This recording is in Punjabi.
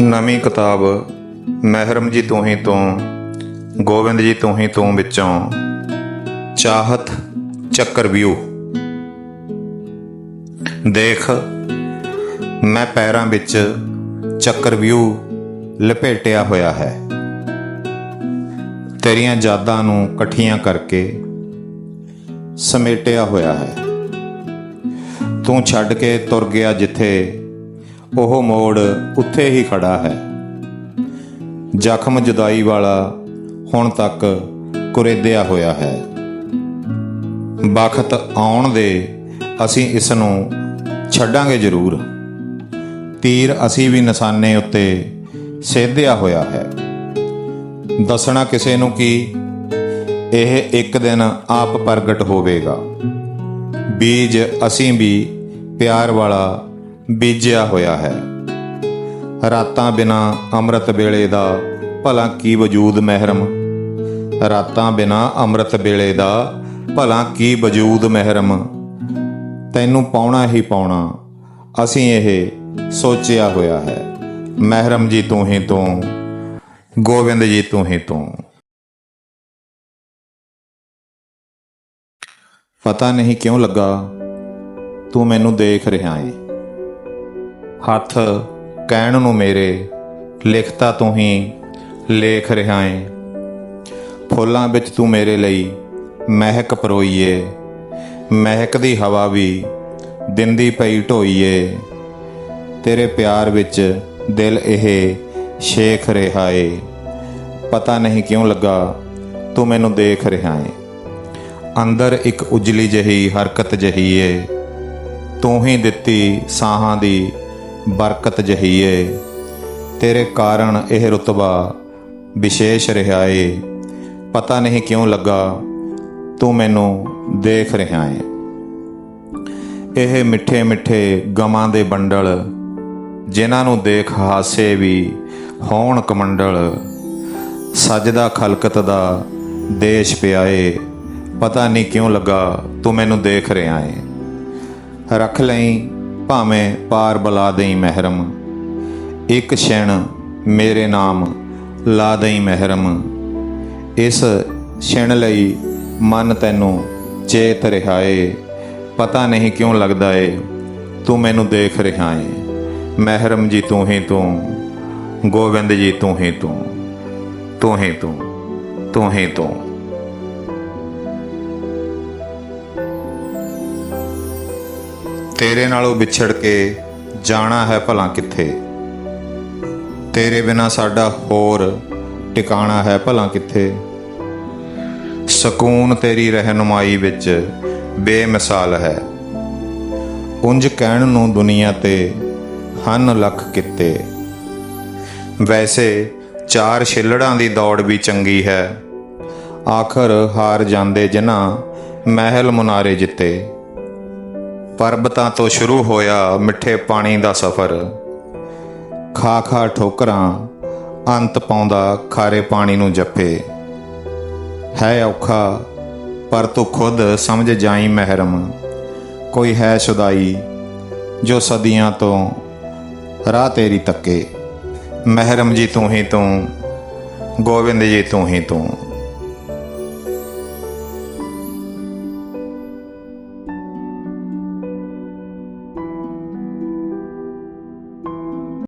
ਨਵੀਂ ਕਿਤਾਬ ਮਹਿਰਮ ਜੀ ਤੂੰ ਹੀ ਤੂੰ ਗੋਬਿੰਦ ਜੀ ਤੂੰ ਹੀ ਤੂੰ ਵਿੱਚੋਂ, ਚਾਹਤ ਚੱਕਰ ਵਿਊ। ਦੇਖ, ਮੈਂ ਪੈਰਾਂ ਵਿੱਚ ਚੱਕਰ ਵਿਊ ਲਪੇਟਿਆ ਹੋਇਆ ਹੈ। ਤੇਰੀਆਂ ਯਾਦਾਂ ਨੂੰ ਇਕੱਠੀਆਂ ਕਰਕੇ ਸਮੇਟਿਆ ਹੋਇਆ ਹੈ। ਤੂੰ ਛੱਡ ਕੇ ਤੁਰ ਗਿਆ ਜਿੱਥੇ ਉਹ ਮੋੜ ਉੱਥੇ ਹੀ ਖੜਾ ਹੈ। ਜ਼ਖਮ ਜੁਦਾਈ ਵਾਲਾ ਹੁਣ ਤੱਕ ਕੁਰੇਦਿਆ ਹੋਇਆ ਹੈ। ਵਕਤ ਆਉਣ ਦੇ ਅਸੀਂ ਇਸ ਨੂੰ ਛੱਡਾਂਗੇ ਜ਼ਰੂਰ। ਤੀਰ ਅਸੀਂ ਵੀ ਨਿਸ਼ਾਨੇ ਉੱਤੇ ਸੇਧਿਆ ਹੋਇਆ ਹੈ। ਦੱਸਣਾ ਕਿਸੇ ਨੂੰ ਕਿ ਇਹ ਇੱਕ ਦਿਨ ਆਪ ਪ੍ਰਗਟ ਹੋਵੇਗਾ। ਬੀਜ ਅਸੀਂ ਵੀ ਪਿਆਰ ਵਾਲਾ ਬੀਜਿਆ ਹੋਇਆ ਹੈ। ਰਾਤਾਂ ਬਿਨਾ ਅੰਮ੍ਰਿਤ ਵੇਲੇ ਦਾ ਭਲਾ ਕੀ ਵਜੂਦ ਮਹਿਰਮ? ਰਾਤਾਂ ਬਿਨਾ ਅੰਮ੍ਰਿਤ ਵੇਲੇ ਦਾ ਭਲਾ ਕੀ ਵਜੂਦ ਮਹਿਰਮ? ਤੈਨੂੰ ਪਾਉਣਾ ਹੀ ਪਾਉਣਾ, ਅਸੀਂ ਇਹ ਸੋਚਿਆ ਹੋਇਆ ਹੈ। ਮਹਿਰਮ ਜੀ ਤੂੰ ਹੀ ਤੂੰ, ਗੋਬਿੰਦ ਜੀ ਤੂੰ ਹੀ ਤੂੰ। ਪਤਾ ਨਹੀਂ ਕਿਉਂ ਲੱਗਾ, ਤੂੰ ਮੈਨੂੰ ਦੇਖ ਰਿਹਾ ਏ। ਹੱਥ ਕਹਿਣ ਨੂੰ ਮੇਰੇ, ਲਿਖਤਾ ਤੂੰ ਹੀ ਲੇਖ ਰਿਹਾ ਏ ਫੁੱਲਾਂ ਵਿੱਚ ਤੂੰ ਮੇਰੇ ਲਈ ਮਹਿਕ ਪਰੋਈਏ, ਮਹਿਕ ਦੀ ਹਵਾ ਵੀ ਦਿੰਦੀ ਪਈ ਢੋਈਏ। ਤੇਰੇ ਪਿਆਰ ਵਿੱਚ ਦਿਲ ਇਹ ਸ਼ੇਖ ਰਿਹਾ ਏ ਪਤਾ ਨਹੀਂ ਕਿਉਂ ਲੱਗਾ ਤੂੰ ਮੈਨੂੰ ਦੇਖ ਰਿਹਾ ਏ ਅੰਦਰ ਇੱਕ ਉਜਲੀ ਜਹੀ ਹਰਕਤ ਜਹੀ ਏ ਤੂੰ ਹੀ ਦਿੱਤੀ ਸਾਹਾਂ ਦੀ ਬਰਕਤ ਜਹੀਏ। ਤੇਰੇ ਕਾਰਨ ਇਹ ਰਤਬਾ ਵਿਸ਼ੇਸ਼ ਰਿਹਾ ਏ ਪਤਾ ਨਹੀਂ ਕਿਉਂ ਲੱਗਾ, ਤੂੰ ਮੈਨੂੰ ਦੇਖ ਰਿਹਾ ਏ। ਇਹ ਮਿੱਠੇ ਮਿੱਠੇ ਗਮਾਂ ਦੇ ਬੰਡਲ, ਜਿਨ੍ਹਾਂ ਨੂੰ ਦੇਖ ਹਾਸੇ ਵੀ ਹੋਣ ਕਮੰਡਲ। ਸਜਦਾ ਖਲਕਤ ਦਾ ਦੇਸ਼ ਪਿਆਏ, ਪਤਾ ਨਹੀਂ ਕਿਉਂ ਲੱਗਾ, ਤੂੰ ਮੈਨੂੰ ਦੇਖ ਰਿਹਾ ਏ। ਰੱਖ ਲਈ ਭਾਵੇਂ ਪਾਰ ਬੁਲਾ ਦੇਈ ਮਹਿਰਮ, ਇੱਕ ਛਿਣ ਮੇਰੇ ਨਾਮ ਲਾ ਦੇਈ ਮਹਿਰਮ। ਇਸ ਛਿਣ ਲਈ ਮਨ ਤੈਨੂੰ ਚੇਤ ਰਿਹਾ ਏ ਪਤਾ ਨਹੀਂ ਕਿਉਂ ਲੱਗਦਾ ਏ, ਤੂੰ ਮੈਨੂੰ ਦੇਖ ਰਿਹਾ ਏ ਮਹਿਰਮ ਜੀ ਤੂੰ ਹੀ ਤੂੰ, ਗੋਬਿੰਦ ਜੀ ਤੂੰ ਹੀ ਤੂੰ ਤੂੰ ਹੀ ਤੂੰ ਤੂੰ ਹੀ ਤੂੰ। ਤੇਰੇ ਨਾਲੋਂ ਵਿਛੜ ਕੇ ਜਾਣਾ ਹੈ ਭਲਾ ਕਿੱਥੇ? ਤੇਰੇ ਬਿਨਾ ਸਾਡਾ ਹੋਰ ਟਿਕਾਣਾ ਹੈ ਭਲਾ ਕਿੱਥੇ? ਸਕੂਨ ਤੇਰੀ ਰਹਿਨੁਮਾਈ ਵਿੱਚ ਬੇਮਿਸਾਲ ਹੈ। ਉੰਜ ਕਹਿਣ ਨੂੰ ਦੁਨੀਆ ਤੇ ਹਨ ਲੱਖ ਕਿਤੇ। ਵੈਸੇ ਚਾਰ ਛਿੱਲੜਾਂ ਦੀ ਦੌੜ ਵੀ ਚੰਗੀ ਹੈ। ਆਖਰ ਹਾਰ ਜਾਂਦੇ ਜਿਨ੍ਹਾਂ ਮਹਿਲ ਮੁਨਾਰੇ ਜਿੱਤੇ। ਪਰਬਤਾਂ ਤੋਂ ਸ਼ੁਰੂ ਹੋਇਆ ਮਿੱਠੇ ਪਾਣੀ ਦਾ ਸਫ਼ਰ। ਖਾ ਖਾ ਠੋਕਰਾਂ, ਅੰਤ ਪਾਉਂਦਾ ਖਾਰੇ ਪਾਣੀ ਨੂੰ ਜੱਫੇ। ਹੈ ਔਖਾ, ਪਰ ਤੂੰ ਖੁਦ ਸਮਝ ਜਾਈ ਮਹਿਰਮ। ਕੋਈ ਹੈ ਸੁਦਾਈ ਜੋ ਸਦੀਆਂ ਤੋਂ ਰਾਹ ਤੇਰੀ ਤੱਕੇ। ਮਹਿਰਮ ਜੀ ਤੂੰ ਹੀ ਤੂੰ, ਗੋਬਿੰਦ ਜੀ ਤੂੰ ਹੀ ਤੂੰ।